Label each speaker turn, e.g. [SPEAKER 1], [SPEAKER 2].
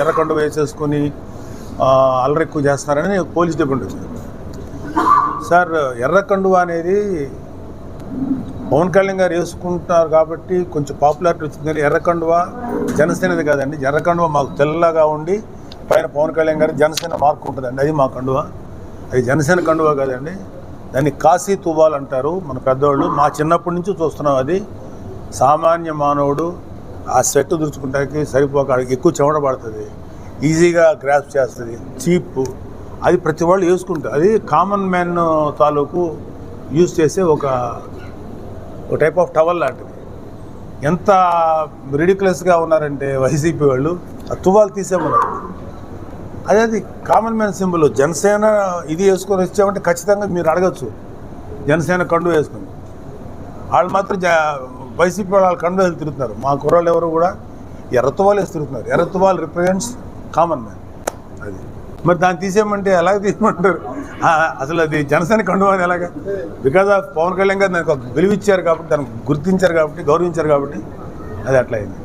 [SPEAKER 1] ఎర్రకొండ వేసేసుకొని అలరెక్కు అల్లరి ఎక్కువ చేస్తున్నారని పోలీస్ డిపార్ట్మెంట్ వచ్చింది. సార్ ఎర్రకండువ అనేది పవన్ కళ్యాణ్ గారు వేసుకుంటున్నారు కాబట్టి కొంచెం పాపులారిటీ వచ్చింది. కానీ ఎర్రకండువ జనసేనది కాదండి. ఎర్రకండువ మాకు తెల్లగా ఉండి పైన పవన్ కళ్యాణ్ గారు జనసేన మార్క్ ఉంటుందండి. అది మా కండువ. అది జనసేన కండువ కాదండి. దాన్ని కాశీ తువ్వాలంటారు మన పెద్దవాళ్ళు మా చిన్నప్పటి నుంచి చూస్తున్నాం అది. సామాన్య మానవుడు ఆ సెట్ దురుచుకుంటానికి సరిపోక ఎక్కువ చెమట పడుతుంది. ఈజీగా గ్రాప్ చేస్తుంది. చీప్. అది ప్రతి వాళ్ళు వేసుకుంటారు అది కామన్ మ్యాన్ తాలూకు యూజ్ చేసే ఒక ఒక టైప్ ఆఫ్ టవల్ లాంటిది. ఎంత రెడిక్లెస్గా ఉన్నారంటే వైసీపీ వాళ్ళు ఆ తువాలు తీసేమన్నారు. అదే అది కామన్ మ్యాన్ సింబల్. జనసేన ఇది వేసుకొని వచ్చామంటే ఖచ్చితంగా మీరు అడగచ్చు. జనసేన కండు వేసుకుని. వాళ్ళు మాత్రం వైసీపీ వాళ్ళు కండలు తిరుగుతున్నారు. మా కుర్రాళ్ళు ఎవరు కూడా ఎర్రతువాలు వేసి తిరుగుతున్నారు. ఎర్రతువాలు రిప్రజెంట్స్ కామన్ మ్యాన్ అది. మరి దాన్ని తీసేయమంటే ఎలాగ తీయమంటారు? అసలు అది జనసేన కండు అని ఎలాగ? బికాజ్ ఆఫ్ పవన్ కళ్యాణ్ గారు దానికి ఒక విలువ ఇచ్చారు కాబట్టి దానికి గుర్తించారు కాబట్టి గౌరవించారు కాబట్టి అది అట్లా అయింది.